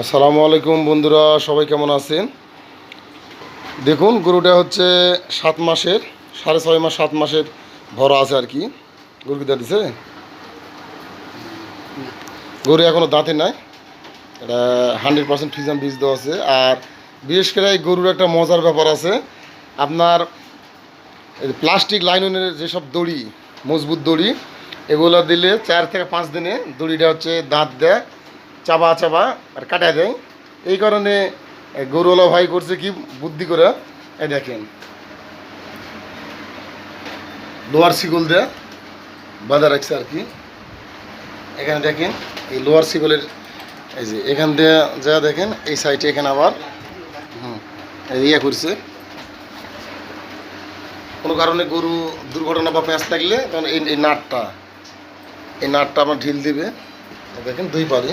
আসসালামু আলাইকুম বন্ধুরা, সবাই কেমন আছেন? দেখুন, গরুটা হচ্ছে সাত মাসের, সাড়ে ছয় মাস, সাত মাসের ভরা আছে আর কি। গরু কি দাঁত দিছে? গরু এখনও দাঁতে নাই। এটা হান্ড্রেড পার্সেন্ট ফিজাম বীজ দেওয়া আছে। আর বিশেষ করে এই গরুর একটা মজার ব্যাপার আছে, আপনার প্লাস্টিক লাইনের যেসব দড়ি, মজবুত দড়ি, এগুলো দিলে চার থেকে পাঁচ দিনে দড়িটা হচ্ছে দাঁত দেয়। চাবা চাবা, আর কাটা দেয়। এই কারণে গরুওয়ালা ভাই করছে কি, বুদ্ধি করে এই দেখেন। লোয়ার শিকল দেয় বাঁধা রাখছে আর কি। এখানে দেখেন, এই লোয়ার শিকলের, এই যে, এখান দিয়ে যা দেখেন, এই সাইডে এখানে আবার, হুম ইয়ে করছে। কোনো কারণে গরু দুর্ঘটনা বা প্যাঁচ থাকলে তখন এই নাটটা এই নাটটা আমার ঢিল দিবে। দেখেন, দুই পারে